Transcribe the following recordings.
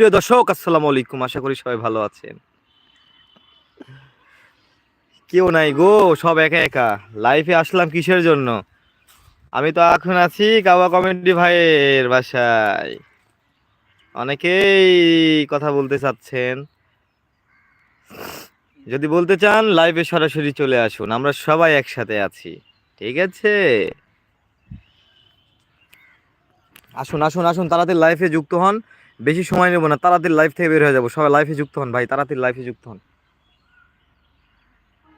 প্রিয় দর্শক, আসসালামু আলাইকুম। আশা করি সবাই ভালো আছেন। কেউ নাই গো, সব একা একা। লাইফে আসলাম কিসের জন্য? আমি তো এখন আছি কাওয়া কমেডি ভাইয়ের বাসায়। অনেকেই কথা বলতে চাচ্ছেন। যদি বলতে চান লাইভে সরাসরি চলে আসুন। আমরা সবাই একসাথে আছি। ঠিক আছে? আসুন আসুন আসুন, তাড়াতাড়ি লাইফে যুক্ত হন। বেশি সময় নেব না, তাড়াতাড়ি লাইফ থেকে বের হয়ে যাব। সবাই লাইফে যুক্ত হন ভাই, তাড়াতাড়ি লাইফে যুক্ত হন।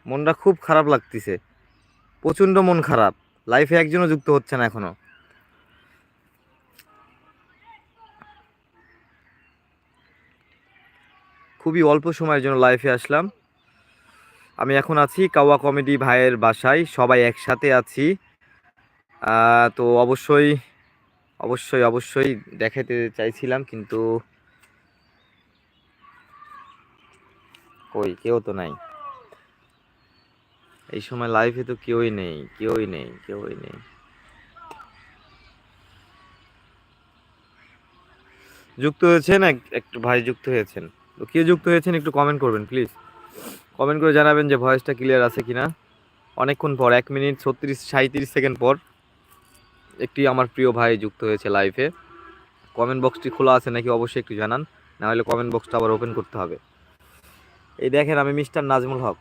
মনটা খুব খারাপ লাগতেছে। প্রচণ্ড মন খারাপ। লাইফে একজনও যুক্ত হচ্ছে না এখনও। খুবই অল্প সময়ের জন্য লাইফে আসলাম। আমি এখন আছি কাওয়া কমেডি ভাইয়ের বাসায়। সবাই একসাথে আছি। তো অবশ্যই অবশ্যই অবশ্যই দেখাতে চাইছিলাম, কিন্তু কই, কেউ তো নাই। এই সময় লাইভে তো কেউই নেই কেউই নেই কেউই নেই। যুক্ত হয়েছেন এক- একটু ভাই যুক্ত হয়েছেন। তো কে যুক্ত হয়েছেন একটু কমেন্ট করবেন প্লিজ কমেন্ট করে জানাবেন যে ভয়েসটা ক্লিয়ার আছে কিনা। অনেকক্ষণ পর, এক মিনিট ছত্রিশ সাঁত্রিশ সেকেন্ড পর। একটি আমার প্রিয় ভাই যুক্ত হয়েছে লাইভে কমেন্ট বক্সটি খোলা আছে নাকি অবশ্যই একটু জানান, না হলে কমেন্ট বক্সটা আবার ওপেন করতে হবে। এই দেখেন আমি মিস্টার নাজমুল হক।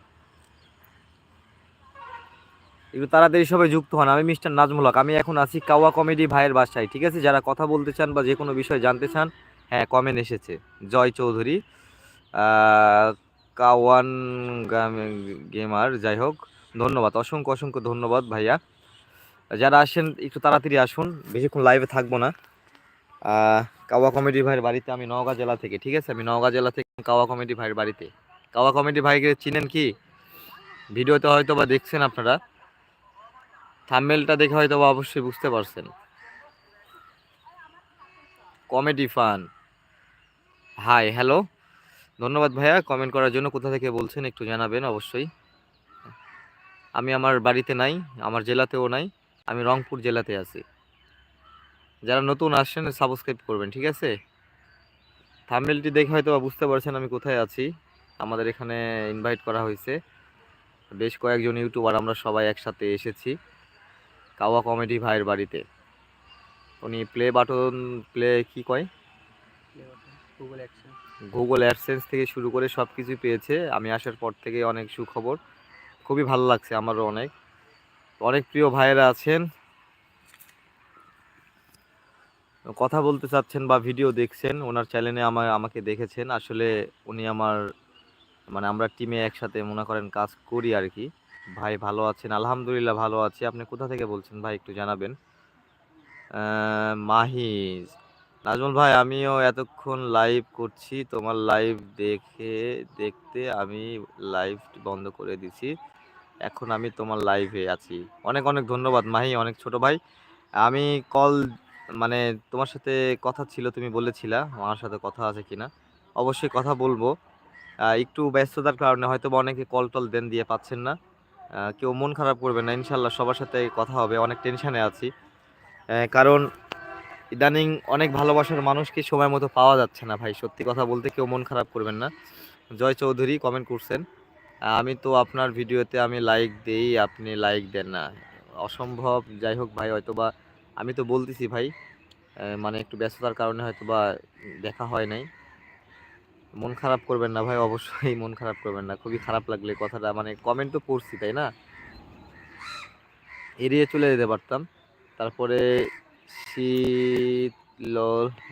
একটু তাড়াতাড়ি সবাই যুক্ত হন, আমি মিস্টার নাজমুল হক। আমি এখন আছি কাওয়া কমেডি ভাইয়ের বাসায়, ঠিক আছে? যারা কথা বলতে চান বা যে কোনো বিষয় জানতে চান হ্যাঁ কমেন্ট এসেছে। জয় চৌধুরী কাওয়ান গেমার, যাই হোক, ধন্যবাদ। অসংখ্য অসংখ্য ধন্যবাদ ভাইয়া। যারা আসেন, একটু তাড়াতাড়ি আসুন। বেশিক্ষণ লাইভে থাকব না। কাওয়া কমেডি ভাইয়ের বাড়িতে আমি নওগাঁ জেলা থেকে, ঠিক আছে? আমি নওগাঁ জেলা থেকে কাওয়া কমেডি ভাইয়ের বাড়িতে। কাওয়া কমেডি ভাইকে চিনেন কি? ভিডিওতে হয়তো বা দেখছেন আপনারা। থাম্বেলটা দেখে হয়তো বা অবশ্যই বুঝতে পারছেন। কমেডি ফান হাই হ্যালো ধন্যবাদ ভাইয়া। কমেন্ট করার জন্য কোথা থেকে বলছেন একটু জানাবেন অবশ্যই। আমি আমার বাড়িতে নাই, আমার জেলাতেও নাই। আমি রংপুর জেলাতে আছি। যারা নতুন আসছেন সাবস্ক্রাইব করবেন ঠিক আছে? থাম্বনেলটি দেখে হয়তো বা বুঝতে পারছেন আমি কোথায় আছি। আমাদের এখানে ইনভাইট করা হয়েছে। বেশ কয়েকজন ইউটিউবার আমরা সবাই একসাথে এসেছি। কাওয়া কমেডি ভাইয়ের বাড়িতে। উনি প্লে বাটন প্লে কি কয়? গুগল অ্যাডসেন্স থেকে শুরু করে সব কিছুই পেয়েছে। আমি আসার পর থেকে অনেক সুখবর। খুবই ভালো লাগছে আমারও অনেক। অনেক প্রিয় ভাইয়েরা আছেন। কথা বলতে চাচ্ছেন বা ভিডিও দেখছেন, ওনার চ্যানেলে আমার আমাকে দেখেছেন। আসলে উনি আমার মানে আমরা টিমে একসাথে মনে করেন কাজ করি আর কি। ভাই ভালো আছেন, আলহামদুলিল্লাহ ভালো আছি। আপনি কোথা থেকে বলছেন ভাই, একটু জানাবেন। মাহিজ। নাজমুল ভাই, আমিও এতক্ষণ লাইভ করছি। তোমার লাইভ দেখে, দেখতে আমি লাইভ বন্ধ করে দিছি। এখন আমি তোমার লাইভে আছি। অনেক অনেক ধন্যবাদ মাহি, অনেক ছোট ভাই। আমি কল মানে তোমার সাথে কথা ছিল, তুমি বলেছিলা, আমার সাথে কথা আছে কিনা। অবশ্যই কথা বলব। একটু ব্যস্ততার কারণে হয়তো বা অনেকে কল টল দেন দিয়ে পাচ্ছেন না। কেউ মন খারাপ করবে না ইনশাল্লাহ সবার সাথে কথা হবে, অনেক টেনশানে আছি। কারণ ইদানিং অনেক ভালোবাসার মানুষকে সময় মতো পাওয়া যাচ্ছে না ভাই, সত্যি কথা বলতে কেউ মন খারাপ করবেন না। জয় চৌধুরী কমেন্ট করছেন। আমি তো আপনার ভিডিওতে আমি লাইক দেই, আপনি লাইক দেন না। অসম্ভব, যাই হোক ভাই, হয়তোবা আমি তো বলতেছি ভাই মানে একটু ব্যস্ততার কারণে হয়তো বা দেখা হয় নাই। মন খারাপ করবেন না ভাই, অবশ্যই মন খারাপ করবেন না। খুবই খারাপ লাগলে কথাটা মানে কমেন্ট তো পড়ছি, তাই না? এড়িয়ে চলে যেতে পারতাম। তারপরে শীতল,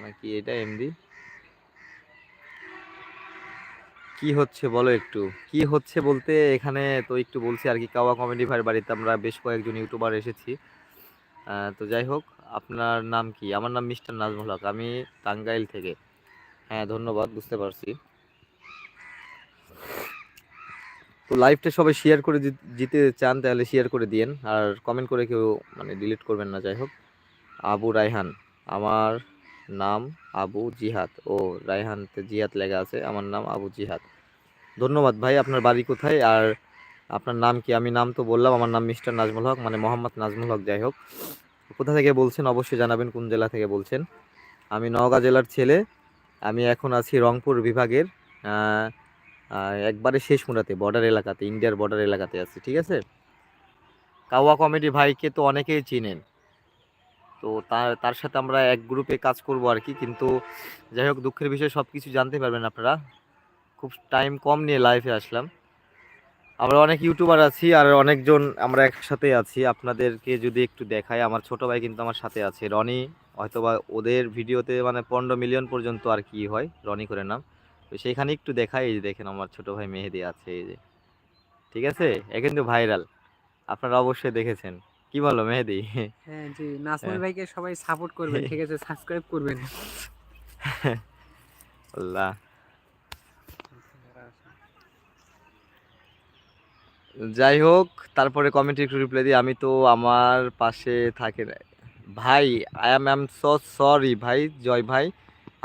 নাকি এটা এমডি কি হচ্ছে বলো একটু? কি হচ্ছে বলতে এখানে তো একটু বলছি আর কি, কাওয়া কমেডি ভাইয়ের বাড়িতে আমরা বেশ কয়েকজন ইউটিউবার এসেছি। তো যাই হোক, আপনার নাম কি? আমার নাম মিস্টার নাজমুল হক, আমি টাঙ্গাইল থেকে। হ্যাঁ ধন্যবাদ, বুঝতে পারছি। তো লাইভটা সবাই শেয়ার করে দিতে চান, তাহলে শেয়ার করে দিয়েন। আর কমেন্ট করে কেউ মানে ডিলিট করবেন না, যাই হোক। আবু রায়হান, আমার নাম আবু জিহাদ ও রায়হানতে জিহাদ লেখা আছে। আমার নাম আবু জিহাদ। ধন্যবাদ ভাই, আপনার বাড়ি কোথায়? আর আপনার নাম কি? আমি নাম তো বললাম, আমার নাম মিস্টার নাজমুল হক মানে মোহাম্মদ নাজমুল হক, যাই হোক। কোথা থেকে বলছেন? অবশ্যই জানাবেন কোন জেলা থেকে বলছেন। আমি নওগাঁ জেলার ছেলে, আমি এখন আছি রংপুর বিভাগের একবারে শেষ মুরাতে বর্ডার এলাকাতে ইন্ডিয়ার বর্ডার এলাকাতে আছি, ঠিক আছে? কাওয়া কমেডি ভাইকে তো অনেকেই চিনেন। তো তার তার সাথে আমরা এক গ্রুপে কাজ করব আর কি। কিন্তু যাই হোক, দুঃখের বিষয়ে সব কিছু জানতে পারবেন আপনারা। খুব টাইম কম নিয়ে লাইভে আসলাম। আমরা অনেক ইউটিউবার আছি আর অনেকজন আমরা একসাথে আছি। আপনাদেরকে যদি একটু দেখাই, আমার ছোট ভাই কিন্তু আমার সাথে আছে। রনি, হয়তোবা ওদের ভিডিওতে মানে পনেরো মিলিয়ন পর্যন্ত আর কি হয়, রনি করে নাম। তো সেইখানে একটু দেখাই, এই যে দেখেন আমার ছোট ভাই মেহেদি আছে, এই যে। ঠিক আছে? এ কিন্তু ভাইরাল আপনারা অবশ্যই দেখেছেন। কি বলো মেহেদি? হ্যাঁ জি। নাসমুল হ্যাঁ। ভাইকে সবাই সাপোর্ট করবেন ঠিক আছে? সাবস্ক্রাইব করবেন। আল্লাহ। যাই হোক তারপরে কমেন্টে একটু রিপ্লাই দিই। আমি তো আমার পাশে থাকে। ভাই I am am so sorry ভাই জয় ভাই।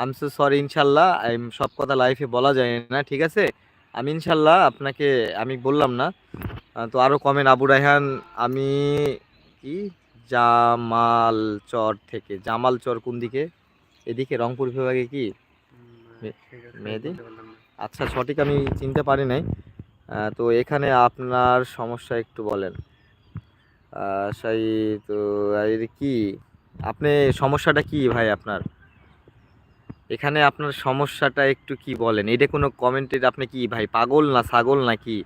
আই এম সো সরি ইনশাল্লাহ। আই সব কথা লাইফে বলা যায় না ঠিক আছে? আমি ইনশাল্লাহ আপনাকে আমি বললাম না। তো আরও কমেন্ট আবু রায়হান আমি কি? জামাল চর থেকে। জামাল চর কোন দিকে? এদিকে রংপুর বিভাগে কি? মেহেদি? আচ্ছা সঠিক আমি চিনতে পারি নাই। তো এখানে আপনার সমস্যা একটু বলেন। সেই তো এর কি? আপনি সমস্যাটা কি ভাই আপনার? এখানে আপনার সমস্যাটা একটু কি বলেন? এটা কোনো কমেন্টের আপনি কি ভাই পাগল না ছাগল নাকি?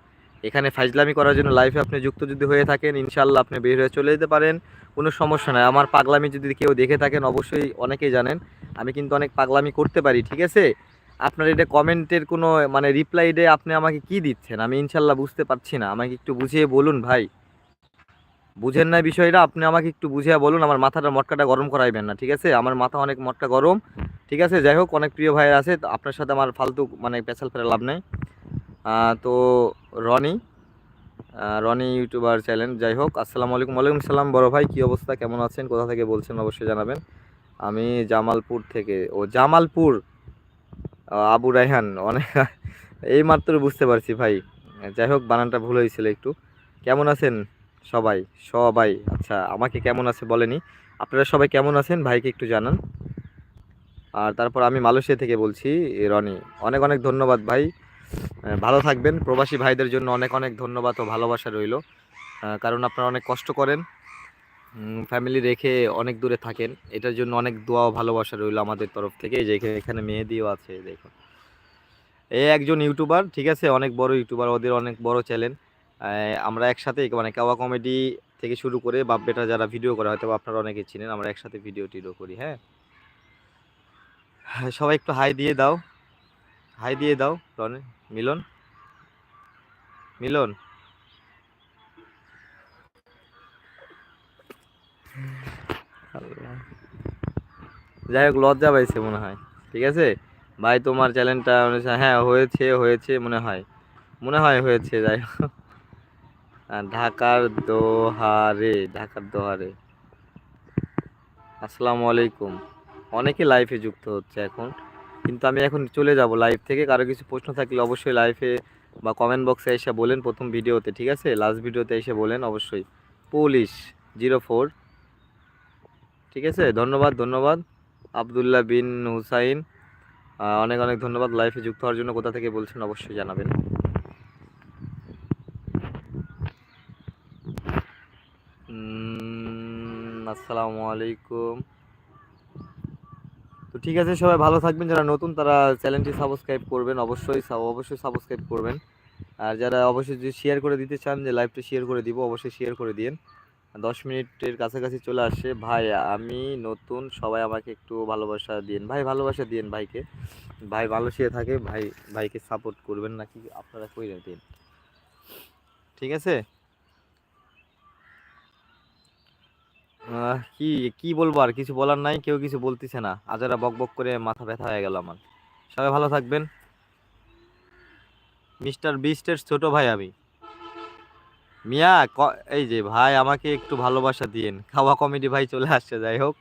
এখানে ফাইজলামি করার জন্য লাইফে আপনি যুক্ত যদি হয়ে থাকেন ইনশাল্লাহ আপনি বের হয়ে চলে যেতে পারেন। কোনো সমস্যা নাই। আমার পাগলামি যদি কেউ দেখে থাকেন, অবশ্যই অনেকেই জানেন। আমি কিন্তু অনেক পাগলামি করতে পারি, ঠিক আছে? আপনার এটা কমেন্টের কোনো মানে রিপ্লাই ডে আপনি আমাকে কি দিচ্ছেন? আমি ইনশাল্লাহ বুঝতে পারছি না। আমাকে একটু বুঝিয়ে বলুন ভাই। বুঝেন না বিষয়টা, আপনি আমাকে একটু বুঝিয়ে বলুন। আমার মাথাটা মটকাটা গরম করাইবেন না, ঠিক আছে? আমার মাথা অনেক মটকা গরম, ঠিক আছে? যাই হোক, অনেক প্রিয় ভাই আছে। আপনার সাথে আমার ফালতু মানে পেছাল ফেরা লাভ নেই। তো রনি রনি ইউটিউবার চ্যানেল, যাই হোক, আসসালামু আলাইকুম। ওয়ালাইকুম সালাম, বড় ভাই, কী অবস্থা? কেমন আছেন? কোথা থেকে বলছেন? অবশ্যই জানাবেন। আমি জামালপুর থেকে। ও, জামালপুর? আবু রায়হান। অনেক এই মাত্র বুঝতে পারছি ভাই। যাই হোক, বানানটা ভুল হয়েছিল একটু। কেমন আছেন সবাই? সবাই। আচ্ছা আমাকে কেমন আছে বলেনি। আপনারা সবাই কেমন আছেন? ভাইকে একটু জানান। আর তারপর আমি মালয়েশিয়া থেকে বলছি রনি। অনেক অনেক ধন্যবাদ ভাই। ভালো থাকবেন। প্রবাসী ভাইদের জন্য অনেক অনেক ধন্যবাদ ও ভালোবাসা রইল। কারণ আপনারা অনেক কষ্ট করেন ফ্যামিলি রেখে অনেক দূরে থাকেন। এটার জন্য অনেক দোয়া ও ভালোবাসা রইল আমাদের তরফ থেকে। যে এখানে মেহেদিও আছে দেখুন। এ একজন ইউটিউবার ঠিক আছে? অনেক বড় ইউটিউবার ওদের অনেক বড় চ্যানেল আমরা একসাথে মানে কাওয়া কমেডি থেকে শুরু করে বাপ বেটা যারা ভিডিও করে হয়তো আপনারা অনেকে চিনেন আমরা একসাথে ভিডিও টিডিও করি হ্যাঁ? হ্যাঁ, সবাই একটু হাই দিয়ে দাও। হাই দিয়ে দাও, রনে, মিলন। মিলন। যাই হোক, লজ্জা পাইছে মনে হয়, ঠিক আছে? ভাই, তোমার চ্যানেলটা হ্যাঁ হয়েছে হয়েছে মনে হয় মনে হয় হয়েছে, যাই হোক। ঢাকার দোহারে ঢাকার দোহারে। আসসালামু আলাইকুম। অনেকে লাইফে যুক্ত হচ্ছে এখন। কিন্তু আমি এখন চলে যাব লাইভ থেকে। কারও কিছু প্রশ্ন থাকলে অবশ্যই লাইভে বা কমেন্ট বক্সে এসে বলেন প্রথম ভিডিওতে, ঠিক আছে? লাস্ট ভিডিওতে এসে বলেন অবশ্যই। পুলিশ জিরো ফোর ঠিক আছে? ধন্যবাদ ধন্যবাদ। আবদুল্লাহ বিন হুসাইন অনেক অনেক ধন্যবাদ। লাইফে যুক্ত হওয়ার জন্য কোথা থেকে বলছেন অবশ্যই জানাবেন। আসসালামু আলাইকুম। তো ঠিক আছে, সবাই ভালো থাকবেন। যারা নতুন, তারা চ্যানেলটি সাবস্ক্রাইব করবেন, অবশ্যই অবশ্যই সাবস্ক্রাইব করবেন। আর যারা অবশ্যই যদি শেয়ার করে দিতে চান, যে লাইভটা শেয়ার করে দিব, অবশ্যই শেয়ার করে দিন দশ মিনিটের কাছাকাছি চলে আসছে। ভাই, আমি নতুন, সবাই আমাকে একটু ভালোবাসা দিন ভাই, ভালোবাসা দিন ভাইকে। ভাই ভালো মালয়েশিয়া থাকে, ভাই, ভাইকে সাপোর্ট করবেন নাকি আপনারা কই দিন। ঠিক আছে? কি কি বলব আর? কিছু বলার নাই, কেউ কিছু বলতেছে না। আজারা বক বক করে মাথা ব্যথা হয়ে গেল আমার। সবাই ভালো থাকবেন। মিস্টার বিস্টের ছোট ভাই আমি। মিয়া এই যে ভাই আমাকে একটু ভালোবাসা দিয়েন। খাওয়া কমেডি ভাই চলে আসছে, যাই হোক।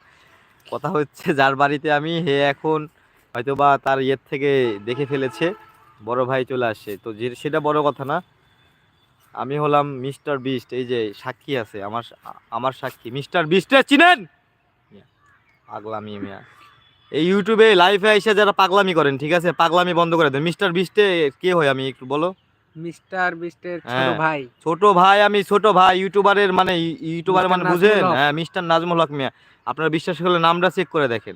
কথা হচ্ছে, যার বাড়িতে আমি, হে এখন হয়তো বা তার ইয়ের থেকে দেখে ফেলেছে। বড় ভাই চলে আসছে। তো সেটা বড় কথা না। আমি হলাম মিস্টার বিস্ট এই যে সাক্ষী আছে আমার আমার সাক্ষী। মিস্টার বিস্টের চিনেন? পাগলামি মিয়া। এই ইউটিউবে লাইভে এসে যারা পাগলামি করেন ঠিক আছে? পাগলামি বন্ধ করে দেন। মিস্টার বিস্টে কে হয় আমি একটু বলো? মিস্টার বিস্টের ছোট হ্যাঁ। ভাই। ছোট ভাই আমি ছোট ভাই ইউটিউবারের মানে ইউটিউবার মানে বুঝেন? হ্যাঁ মিস্টার নাজমুল হক মিয়া। আপনারা বিশ্বাস করলে নামটা চেক করে দেখেন।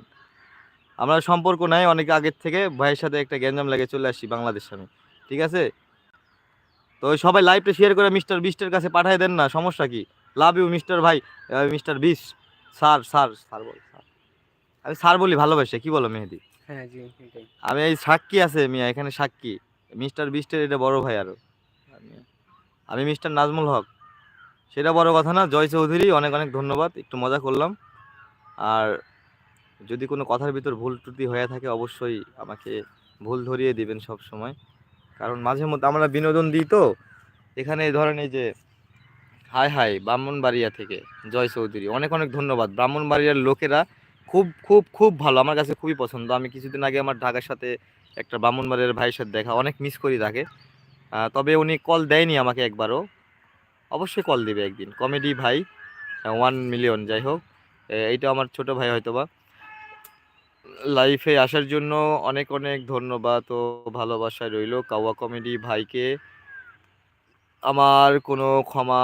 আমরা সম্পর্ক নাই অনেক আগের থেকে। ভাইয়ের সাথে একটা গ্যাঞ্জাম লাগে চলে আসছি বাংলাদেশ আমি। ঠিক আছে? তো ওই সবাই লাইভটা শেয়ার করে মিস্টার বিস্টের কাছে পাঠিয়ে দেন না সমস্যা কি? লাভ ইউ মিস্টার ভাই মিস্টার বিস স্যার স্যার স্যার বল স্যার আমি স্যার বলি ভালোবাসে কি বলো মেহেদি? হ্যাঁ জি আমি এই সাক্ষী আছে মিয়া এখানে সাক্ষী। মিস্টার বিস্টের এটা বড় ভাই আরও। আমি- আমি মিস্টার নাজমুল হক। সেটা বড় কথা না জয় চৌধুরী অনেক অনেক ধন্যবাদ একটু মজা করলাম। আর যদি কোনো কথার ভিতর ভুল ত্রুটি হয়ে থাকে অবশ্যই আমাকে ভুল ধরিয়ে দিবেন সব সময়। কারণ মাঝে মধ্যে আমরা বিনোদন দিই তো। এখানে ধরেন এই যে, হাই হাই, ব্রাহ্মণবাড়িয়া থেকে, জয় চৌধুরী। অনেক অনেক ধন্যবাদ। ব্রাহ্মণবাড়িয়ার লোকেরা খুব খুব খুব ভালো। আমার কাছে খুবই পছন্দ। আমি কিছুদিন আগে আমার ঢাকার সাথে একটা ব্রাহ্মণবাড়িয়ার ভাইয়ের সাথে দেখা, অনেক মিস করি তাকে। তবে উনি কল দেয়নি আমাকে একবারও। অবশ্যই কল দিবে একদিন। কমেডি ভাই ওয়ান মিলিয়ন যাই হোক। এইটা আমার ছোট ভাই হয়তোবা। লাইফে আসার জন্য অনেক অনেক ধন্যবাদ ও ভালোবাসায় রইল। কাওয়া কমেডি ভাইকে আমার কোনো ক্ষমা,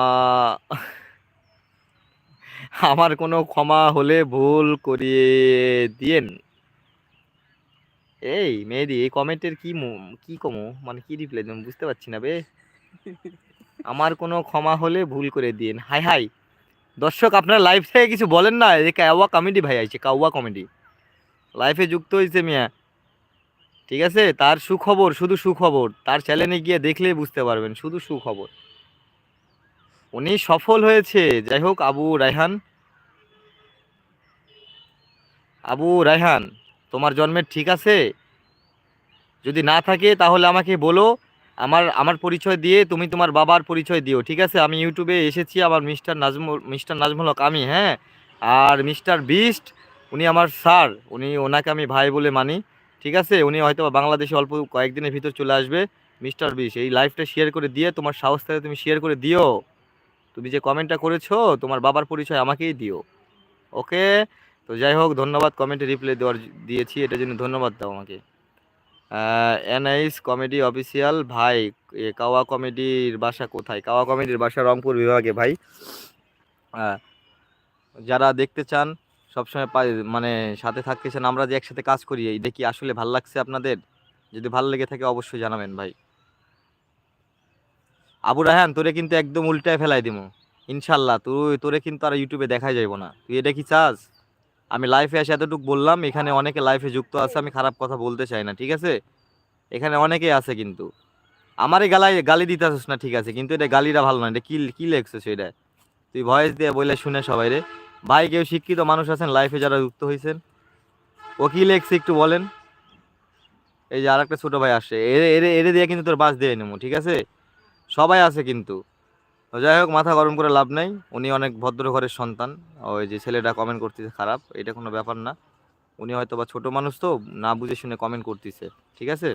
আমার কোনো ক্ষমা হলে ভুল করিয়ে দিয়েন। এই মেহেদি, এই কমেন্টের কি কি কমো? মানে কি রিপ্লাই দেবো? বুঝতে পারছি না বে। আমার কোনো ক্ষমা হলে ভুল করে দিন হাই হাই। দর্শক, আপনার লাইভ থেকে কিছু বলেন না। এই কাওয়া কমেডি ভাই আইছে, কাওয়া কমেডি লাইফে যুক্ত হয়েছে মিয়া। ঠিক আছে? তার সুখবর, শুধু সুখবর। তার চ্যানেলে গিয়ে দেখলেই বুঝতে পারবেন, শুধু সুখবর। উনি সফল হয়েছে। যাই হোক, আবু রায়হান। আবু রায়হান, তোমার জন্মের ঠিক আছে? যদি না থাকে, তাহলে আমাকে বলো। আমার আমার পরিচয় দিয়ে তুমি তোমার বাবার পরিচয় দিও, ঠিক আছে? আমি ইউটিউবে এসেছি, আমার মিস্টার নাজমুল মিস্টার নাজমুল হক আমি হ্যাঁ? আর মিস্টার বিস্ট উনি আমার স্যার, উনি ওনাকে আমি ভাই বলে মানি, ঠিক আছে? উনি হয়তো বাংলাদেশে অল্প কয়েকদিনের ভিতর চলে আসবে, মিস্টার বিশ। এই লাইভটা শেয়ার করে দিয়ে, তোমার সাহস থাকে তুমি শেয়ার করে দিও। তুমি যে কমেন্টটা করেছ, তোমার বাবার পরিচয় আমাকেই দিও। ওকে তো যাই হোক, ধন্যবাদ কমেন্টে রিপ্লাই দেওয়ার দিয়েছি এটার জন্য ধন্যবাদ দাও আমাকে। এনআইস কমেডি অফিসিয়াল ভাই কাওয়া কমেডির বাসা কোথায়? কাওয়া কমেডির বাসা রংপুর বিভাগে, ভাই। যারা দেখতে চান সবসময় মানে সাথে থাকতে চান আমরা যে একসাথে কাজ করি, এইটা কি আসলে ভালো লাগছে আপনাদের? যদি ভালো লেগে থাকে অবশ্যই জানাবেন ভাই। আবু রাহান তোরে কিন্তু একদম উল্টায় ফেলাই দিমু। ইনশাল্লাহ তুই তোরে কিন্তু আর ইউটিউবে দেখাই যাইব না। তুই এটা কি চাস? আমি লাইফে এসে এতটুকু বললাম, এখানে অনেকে লাইফে যুক্ত আছে, আমি খারাপ কথা বলতে চাই না, ঠিক আছে? এখানে অনেকেই আছে কিন্তু। আমারে গালাই, গালি দিতে আসিস না, ঠিক আছে? কিন্তু এটা গালিটা ভালো না, এটা কি কি লেখছিস এটা তুই ভয়েস দিয়ে বলে শুনে সবাই রে। ভাই, কেউ শিক্ষিত মানুষ আছেন লাইফে যারা যুক্ত হয়েছেন ও কি লেখছে একটু বলেন। এই যে আর একটা ছোটো ভাই আসছে, এরে এরে এরে দিয়ে কিন্তু তোর বাস দিয়ে নেব, ঠিক আছে? সবাই আছে কিন্তু। যাই হোক, মাথা গরম করে লাভ নাই, উনি অনেক ভদ্র ঘরের সন্তান। ওই যে ছেলেটা কমেন্ট করতেছে, খারাপ, এটা কোনো ব্যাপার না। উনি হয়তো বা ছোটো মানুষ তো, না বুঝে শুনে কমেন্ট করতেছে, ঠিক আছে?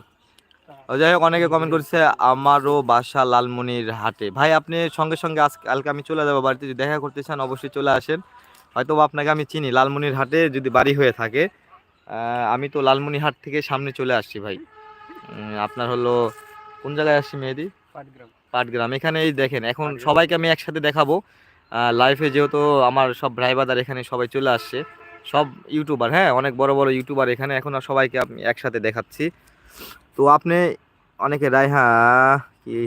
যাই হোক, অনেকে কমেন্ট করছে, আমারও বাসা লালমনির হাটে ভাই, আপনি সঙ্গে সঙ্গে আজ কালকে আমি চলে যাব বাড়িতে, যদি দেখা করতে চান, অবশ্যই চলে আসেন। হয়তো আপনাকে আমি চিনি লালমনির হাটে যদি বাড়ি হয়ে থাকে আমি তো লালমনিরহাট থেকে সামনে চলে আসছি ভাই। আপনার হলো কোন জায়গায় আসছি মেহেদি? পাটগ্রাম। পাটগ্রাম এখানে এই দেখেন এখন সবাইকে আমি একসাথে দেখাবো। লাইফে যেহেতু আমার সব ড্রাইভারদার এখানে সবাই চলে আসছে সব ইউটিউবার হ্যাঁ অনেক বড় বড় ইউটিউবার এখানে এখন আর সবাইকে আমি একসাথে দেখাচ্ছি। তো আপনি অনেকে রায়হা কি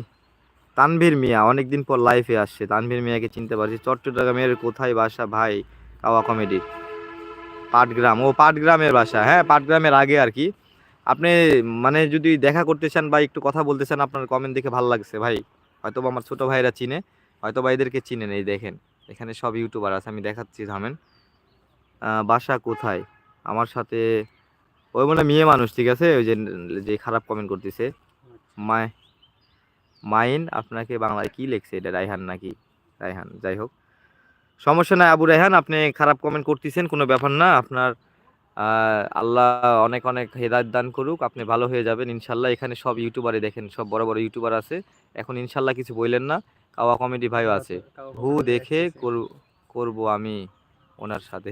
তানভীর মিয়া অনেক দিন পর লাইফে আসছে তানভীর মিয়াকে চিনতে পারছি চট্টগ্রামের কোথায় বাসা ভাই? কাওয়া কমেডি পাটগ্রাম, ও পাটগ্রামের বাসা। হ্যাঁ পাটগ্রামের আগে আর কি। আপনি মানে যদি দেখা করতে চান বা একটু কথা বলতে চান, আপনার কমেন্ট দেখে ভালো লাগছে ভাই। হয়তো আমার ছোটো ভাইরা চিনে হয়তো বা এদেরকে চিনেন, এই দেখেন। এখানে সব ইউটিউবার আছে, আমি দেখাচ্ছি, থামেন। বাসা কোথায়? আমার সাথে, ওই মানে মেয়ে মানুষ, ঠিক আছে? ওই যে যে খারাপ কমেন্ট করতেছে। মাই মাইন, আপনাকে বাংলায় কি লেখছে? এটা রায়হান নাকি? রায়হান, যাই হোক। সমস্যা নাই আবু রায়হান আপনি খারাপ কমেন্ট করতেছেন কোনো ব্যাপার না। আপনার আল্লাহ অনেক অনেক হেদায়ত দান করুক আপনি ভালো হয়ে যাবেন ইনশাল্লাহ। এখানে সব ইউটিউবারে দেখেন সব বড় বড় ইউটিউবার আছে। এখন ইনশাল্লাহ কিছু বললেন না কাওয়া কমেডি ভাইও আছে। হু দেখে করব আমি ওনার সাথে।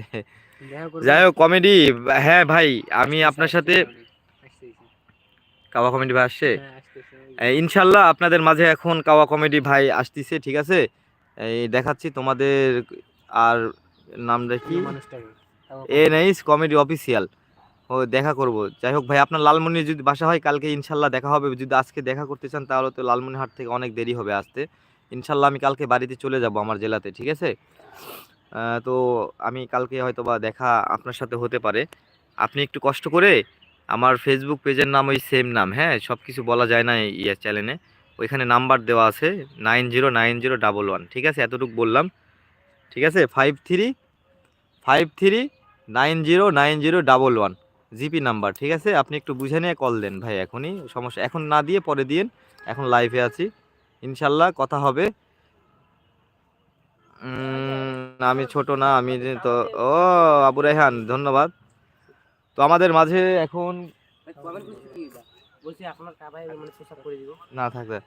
যাই হোক কমেডি হ্যাঁ ভাই আমি আপনার সাথে। কাওয়া কমেডি ভাই আসছে? হ্যাঁ, ইনশাল্লাহ আপনাদের মাঝে এখন কাওয়া কমেডি ভাই আসতিছে ঠিক আছে? এই দেখাচ্ছি তোমাদের আর নামটা কি? অন্য এ নাইস কমেডি অফিসিয়াল। ও দেখা করব। যাই হোক ভাই আপনার লালমনির যদি বাসা হয় কালকে ইনশাল্লাহ দেখা হবে। যদি আজকে দেখা করতে চান তাহলে তো লালমনিরহাট থেকে অনেক দেরি হবে আসতে। ইনশাল্লাহ আমি কালকে বাড়িতে চলে যাব আমার জেলাতে ঠিক আছে? তো আমি কালকে হয়তো বা দেখা আপনার সাথে হতে পারে। আপনি একটু কষ্ট করে আমার ফেসবুক পেজের নাম ওই সেম নাম হ্যাঁ? সব কিছু বলা যায় না ইয়ে চ্যানেলে ওইখানে নাম্বার দেওয়া আছে nine zero nine zero double one. ঠিক আছে? এতটুকু বললাম। ঠিক আছে? Five three five three nine zero nine zero double one. GP number. ঠিক আছে? আপনি একটু বুঝে নিয়ে কল দেন ভাই এখনই। সমস্যা, এখন না দিয়ে পরে দিন এখন লাইভে আছি। ইনশাল্লাহ কথা হবে। আমি ছোট না, আমি তো, ও, আবু রায়হান ধন্যবাদ। তো আমাদের মাঝে এখন মানে না থাকবে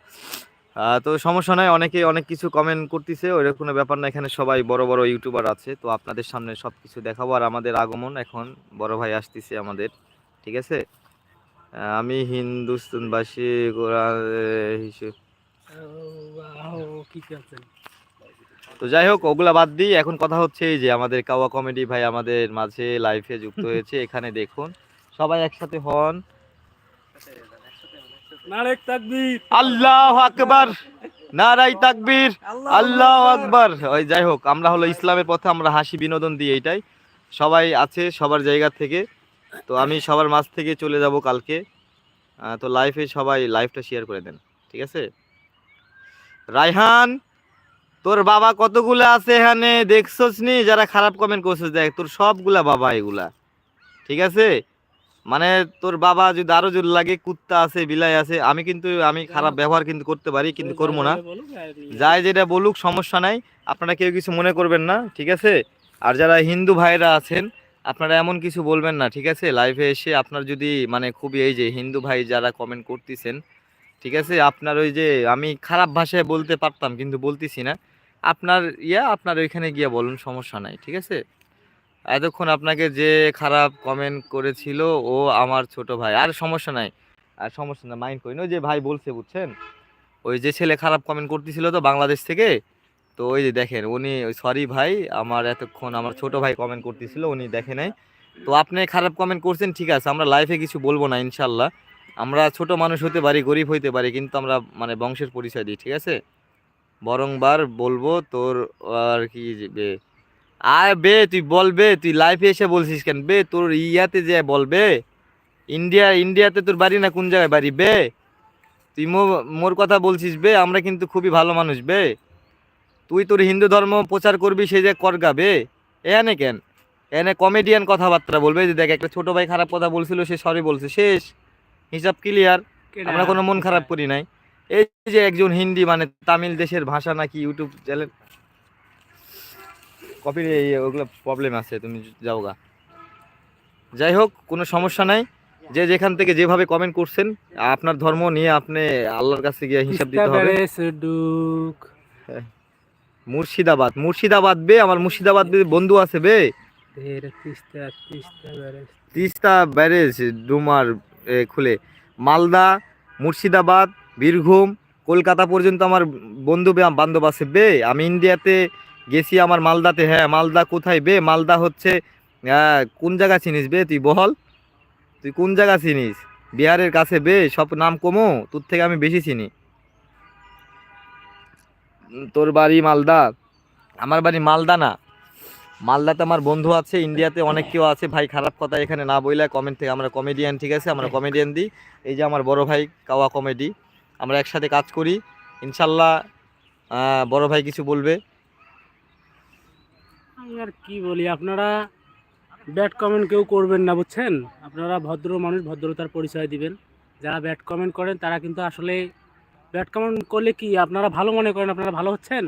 তো সমস্যা নাই অনেকে অনেক কিছু কমেন্ট করতেছে ওই কোনো ব্যাপার না, এখানে সবাই বড় বড় ইউটিউবার আছে, তো আপনাদের সামনে সব কিছু দেখাবো। আর আমাদের আগমন এখন বড় ভাই আসতেছে আমাদের, ঠিক আছে? আমি হিন্দুস্তানবাসী তো যাই হোক, ওগুলা বাদ দিই এখন কথা হচ্ছে এই যে আমাদের কাওয়া কমেডি ভাই আমাদের মাঝে লাইফে যুক্ত হয়েছে, এখানে দেখুন, সবাই একসাথে হন। নারেক তাকবীর। আল্লাহ আকবার নারাই তাকবীর আল্লাহ আকবার। ওই যাই হোক আমরা হলো ইসলামের পথে আমরা হাসি বিনোদন দিই এইটাই সবাই আছে সবার জায়গা থেকে। তো আমি সবার মাঝ থেকে চলে যাব কালকে। তো লাইফে সবাই লাইভটা শেয়ার করে দেন ঠিক আছে? রায়হান তোর বাবা কতগুলো আছে এখানে? দেখছস নি? যারা খারাপ কমেন্ট করছিস দেখ তোর সবগুলা বাবা এগুলা ঠিক আছে? মানে তোর বাবা যদি আরও যদি লাগে কুত্তা আছে বিলাই আছে আমি কিন্তু আমি খারাপ ব্যবহার কিন্তু করতে পারি কিন্তু করব না। যাই যেটা বলুক সমস্যা নাই। আপনারা কেউ কিছু মনে করবেন না ঠিক আছে? আর যারা হিন্দু ভাইরা আছেন আপনারা এমন কিছু বলবেন না ঠিক আছে? লাইভে এসে আপনার যদি মানে খুবই এই যে হিন্দু ভাই যারা কমেন্ট করতেছেন ঠিক আছে? আপনার ওই যে আমি খারাপ ভাষায় বলতে পারতাম কিন্তু বলতেছি না। আপনার ইয়া আপনার ওইখানে গিয়ে বলুন সমস্যা নাই ঠিক আছে? এতক্ষণ আপনাকে যে খারাপ কমেন্ট করেছিল ও আমার ছোট ভাই। আর সমস্যা নাই। আর সমস্যা না মাইন্ড করি না ওই যে ভাই বলছে, বুঝছেন? ওই যে ছেলে খারাপ কমেন্ট করতেছিল তো বাংলাদেশ থেকে। তো ওই যে দেখেন, উনি, ওই সরি ভাই, আমার এতক্ষণ আমার ছোট ভাই কমেন্ট করতেছিল, উনি দেখে নাই। তো আপনি খারাপ কমেন্ট করছেন, ঠিক আছে, আমরা লাইফে কিছু বলব না, ইনশাল্লাহ। আমরা ছোট মানুষ হতে পারি, গরিব হইতে পারি, কিন্তু আমরা মানে বংশের পরিচয় দিই, ঠিক আছে? বরংবার বলব তোর, আর কি আয় বে তুই বলবে তুই লাইফে এসে বলছিস কেন? বে তোর ইয়াতে যে বলবে ইন্ডিয়া ইন্ডিয়াতে তোর বাড়ি না কোন জায়গায় বাড়ি বে? তুই মোর কথা বলছিস বে আমরা কিন্তু খুবই ভালো মানুষ বে। তুই তোর হিন্দু ধর্ম প্রচার করবি সেই যে করগা বে। এখানে কেন? এনে কমেডিয়ান কথাবার্তা বলবে যে দেখ একটা ছোট ভাই খারাপ কথা বলছিল সে সরি বলছে শেষ। হিসাব ক্লিয়ার আমরা কোনো মন খারাপ করি নাই। এই যে একজন হিন্দি মানে তামিল দেশের ভাষা নাকি ইউটিউব চ্যানেল কপি ওগুলো প্রবলেম আছে তুমি যাও গা যাই হোক কোনো সমস্যা নাই। যে যেখান থেকে যেভাবে কমেন্ট করছেন আপনার ধর্ম নিয়ে আপনি আল্লাহর কাছে গিয়ে হিসাব দিতে হবে। মুর্শিদাবাদ মুর্শিদাবাদ বে আমার মুর্শিদাবাদ বে বন্ধু আছে বে। তিস্তা ব্যারেজ। ডুমার এ, খুলে। মালদা মুর্শিদাবাদ বীরভূম কলকাতা পর্যন্ত আমার বন্ধু বান্ধব আছে বে। আমি ইন্ডিয়াতে গেছি আমার মালদাতে হ্যাঁ মালদা কোথায় বে? মালদা হচ্ছে কোন জায়গা চিনিস বে তুই? বহল? তুই কোন জায়গা চিনিস? বিহারের কাছে বে? সব নাম কমো, তোর থেকে আমি বেশি চিনি। তোর বাড়ি মালদা? আমার বাড়ি মালদা না। মালদাতে আমার বন্ধু আছে, ইন্ডিয়াতে অনেক কেউ আছে। ভাই, খারাপ কথা এখানে না বইলে কমেন্ট থেকে আমরা কমেডিয়ান ঠিক আছে? আমরা কমেডিয়ান দিই। এই যে আমার বড় ভাই, কাওয়া কমেডি আমরা একসাথে কাজ করি। ইনশাল্লাহ বড় ভাই কিছু বলবে। আর কি বলি আপনারা ব্যাড কমেন্ট কেউ করবেন না বুঝছেন? আপনারা ভদ্র মানুষ ভদ্রতার পরিচয় দিবেন। যারা ব্যাড কমেন্ট করেন তারা কিন্তু আসলে ব্যাড কমেন্ট করলে কি আপনারা ভালো মনে করেন আপনারা ভালো হচ্ছেন?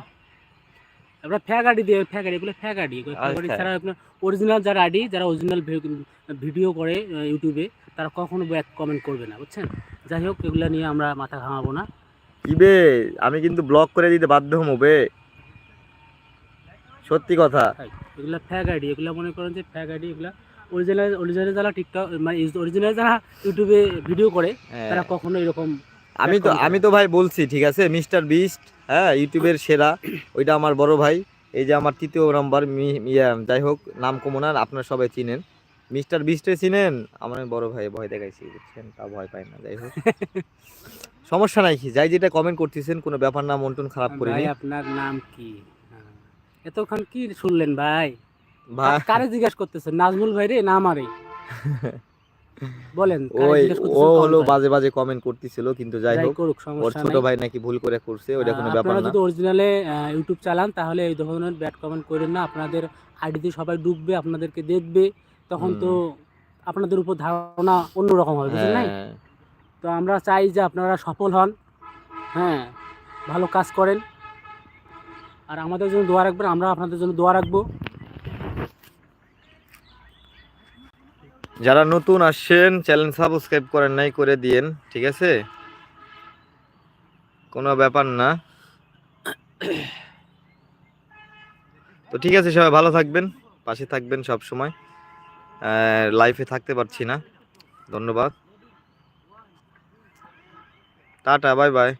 আপনারা ফ্যাক আইডি দিয়ে ফ্যাক আইডি এগুলো ফ্যাক আইডি আচ্ছা। ছাড়া আপনার অরিজিনাল যারা আইডি যারা অরিজিনাল ভিডিও করে ইউটিউবে তারা কখনো ব্যাড কমেন্ট করবে না বুঝছেন? যাই হোক এগুলো নিয়ে আমরা মাথা ঘামাবো না। কি বে আমি কিন্তু ব্লক করে দিতে বাধ্য হব বে। সত্যি কথা। এগুলো ফ্যাক আইডি এগুলো মনে করেন যে ফ্যাক আইডি এগুলো অরিজিনাল অরিজিনাল যারা টিকটক মানে অরিজিনাল যারা ইউটিউবে ভিডিও করে হ্যাঁ। তারা কখনো এরকম আমি তো আমি তো ভাই বলছি ঠিক আছে? মিস্টার বিস্ট হ্যাঁ ইউটিউবের সেরা ওইটা আমার বড় ভাই। এই যে আমার তৃতীয় নাম্বার যাই হোক নাম কমনার আপনারা সবাই চিনেন। মিস্টার বিস্টে চিনেন? আমার বড় ভাই ভয় দেখাইছি বুঝছেন? তা ভয় পাই না যাই হোক। সমস্যা নাই কি যাই যেটা কমেন্ট করতেছেন কোনো ব্যাপার না মন টন খারাপ করিনি। আপনার নাম কি। এতক্ষণ কি শুনলেন ভাই? ভাই। কারে জিজ্ঞেস করতেছেন? নাজমুল ভাই রে না আমারে? বলেন ওই ও হলো বাজে বাজে কমেন্ট করতেছিল কিন্তু যাই হোক ওর ছোট ভাই নাকি ভুল করে করছে ওইটা কোনো ব্যাপার আপনারা যদি অরিজিনালে ইউটিউব চালান তাহলে এই ধরনের ব্যাড কমেন্ট করেন না। আপনাদের আইডিতে সবাই ডুববে আপনাদেরকে দেখবে তখন তো আপনাদের উপর ধারণা অন্যরকম হবে বুঝলেন নাই? হ্যাঁ। তো আমরা চাই যে আপনারা সফল হন হ্যাঁ ভালো কাজ করেন। আর আমাদের জন্য দোয়া রাখবেন, আমরা আপনাদের জন্য দোয়া রাখব। যারা নতুন আসছেন চ্যানেল সাবস্ক্রাইব করেন নাই, করে দিয়েন, ঠিক আছে? কোনো ব্যাপার না। তো ঠিক আছে, সবাই ভালো থাকবেন, পাশে থাকবেন সব সময় লাইফে থাকতে পারছি না। ধন্যবাদ। Tata bye bye